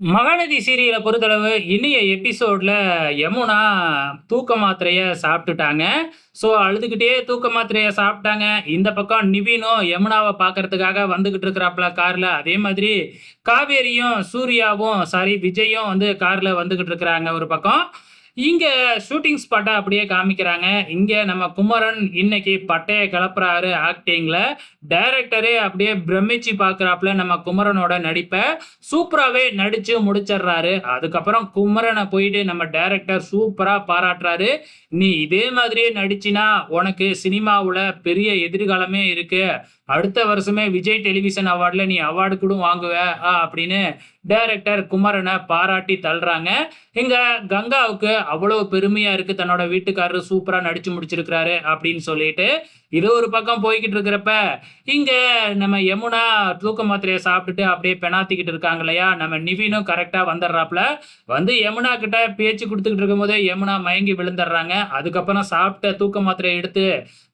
மகாநதி சீரியல பொறுத்தளவு இனிய எபிசோட்ல யமுனா தூக்க மாத்திரைய சாப்பிட்டுட்டாங்க. ஸோ அழுதுகிட்டே தூக்க மாத்திரைய சாப்பிட்டாங்க. இந்த பக்கம் நிவினும் யமுனாவை பார்க்கறதுக்காக வந்துகிட்டு இருக்கிறாப்ல கார்ல. அதே மாதிரி காவேரியும், சூர்யாவும் சாரி விஜயும் வந்து கார்ல வந்துகிட்டு இருக்கிறாங்க ஒரு பக்கம். இங்கே ஷூட்டிங் ஸ்பாட்டை அப்படியே காமிக்கிறாங்க. இங்கே நம்ம குமரன் இன்னைக்கு பட்டையை கிளப்புறாரு ஆக்டிங்கில் டைரக்டரே அப்படியே பிரமிச்சு பார்க்குறாப்புல நம்ம குமரனோட நடிப்பை சூப்பராகவே நடித்து முடிச்சிடுறாரு. அதுக்கப்புறம் குமரனை போயிட்டு நம்ம டைரக்டர் சூப்பராக பாராட்டுறாரு. "நீ இதே மாதிரியே நடிச்சினா உனக்கு சினிமாவில் பெரிய எதிர்காலமே இருக்கு. அடுத்த வருஷமே விஜய் டெலிவிஷன் அவார்டில் நீ அவார்டு கூட வாங்குவ" அப்படின்னு டைரக்டர் குமரனை பாராட்டி தள்ளுறாங்க. இங்கே கங்காவுக்கு அவ்வளவு பெருமையா இருக்கு. தன்னோட வீட்டுக்காரரு சூப்பரா நடிச்சு முடிச்சிருக்கிறாரு அப்படின்னு சொல்லிட்டு. இது ஒரு பக்கம் போய்க்கிட்டு இருக்கிறப்ப, இங்க நம்ம யமுனா தூக்க மாத்திரையை சாப்பிட்டுட்டு அப்படியே பெனாத்திக்கிட்டு இருக்காங்க இல்லையா? நம்ம நிவினும் கரெக்டா வந்துடுறாப்ல. வந்து யமுனா கிட்ட பேச்சு கொடுத்துக்கிட்டு இருக்கும்போதே யமுனா மயங்கி விழுந்துடுறாங்க. அதுக்கப்புறம் சாப்பிட்ட தூக்க மாத்திரையை எடுத்து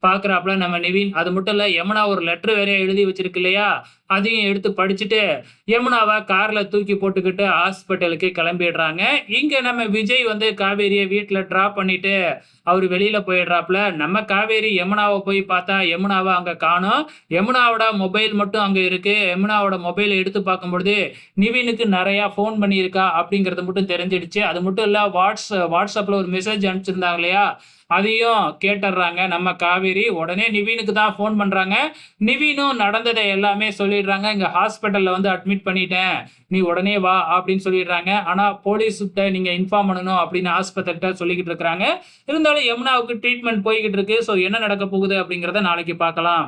பார்க்குறாப்ல நம்ம நிவின். அது மட்டும் இல்ல யமுனா ஒரு லெட்டர் வேற எழுதி வச்சிருக்கு இல்லையா? அதையும் எடுத்து படிச்சுட்டு, யமுனாவை கார்ல தூக்கி போட்டுக்கிட்டு ஹாஸ்பிட்டலுக்கு கிளம்பிடுறாங்க. இங்க நம்ம விஜய் வந்து காவேரியை வீட்டில் ட்ராப் பண்ணிட்டு அவர் வெளியில போயிடுறாப்ல. நம்ம காவேரி யமுனாவை போய் பார்த்தா யமுனாவை அங்க காணும் யமுனாவோட மொபைல் மட்டும் அங்க இருக்கு. யமுனாவோட மொபைலை எடுத்து பார்க்கும்பொழுது, நிவினுக்கு நிறையா ஃபோன் பண்ணியிருக்கா அப்படிங்கிறது மட்டும் தெரிஞ்சிடுச்சு. அது மட்டும் இல்ல வாட்ஸ் வாட்ஸ்அப்பில் ஒரு மெசேஜ் அனுப்பிச்சிருந்தாங்க இல்லையா? அதையும் கேட்டுடுறாங்க நம்ம காவேரி. உடனே நிவினுக்கு தான் ஃபோன் பண்ணுறாங்க நிவினும் நடந்ததை எல்லாமே சொல்லிடுறாங்க. இங்கே ஹாஸ்பிட்டலில் வந்து அட்மிட் பண்ணிட்டேன். நீ உடனே வா" அப்படின்னு சொல்லிடுறாங்க. ஆனால் போலீஸ்கிட்ட நீங்கள் இன்ஃபார்ம் பண்ணணும் அப்படின்னு ஆஸ்பத்திரிட்ட சொல்லிக்கிட்டு இருக்கிறாங்க. இருந்தாலும் யமுனாவுக்கு ட்ரீட்மெண்ட் போய்கிட்டு இருக்கு. ஸோ என்ன நடக்கப் போகுது அப்படிங்கிறத நாளைக்கு பார்க்கலாம்.